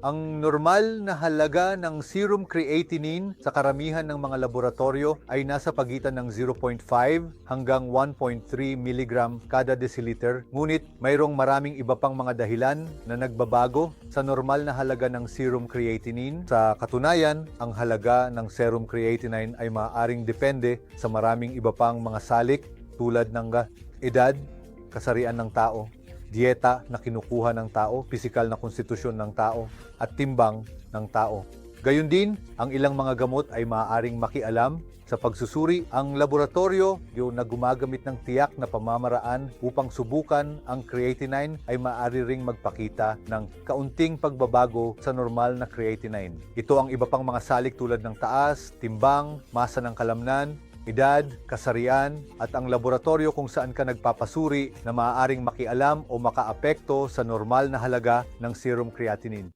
Ang normal na halaga ng serum creatinine sa karamihan ng mga laboratorio ay nasa pagitan ng 0.5 hanggang 1.3 mg kada deciliter. Ngunit mayroong maraming iba pang mga dahilan na nagbabago sa normal na halaga ng serum creatinine. Sa katunayan, ang halaga ng serum creatinine ay maaaring depende sa maraming iba pang mga salik tulad ng edad, kasarian ng tao, dieta na kinukuha ng tao, pisikal na konstitusyon ng tao, at timbang ng tao. Gayun din, ang ilang mga gamot ay maaaring makialam sa pagsusuri ang laboratorio yung na gumagamit ng tiyak na pamamaraan upang subukan ang creatinine ay maaari ring magpakita ng kaunting pagbabago sa normal na creatinine. Ito ang iba pang mga salik tulad ng taas, timbang, masa ng kalamnan, edad, kasarian, at ang laboratorio kung saan ka nagpapasuri na maaaring makialam o makaapekto sa normal na halaga ng serum creatinine.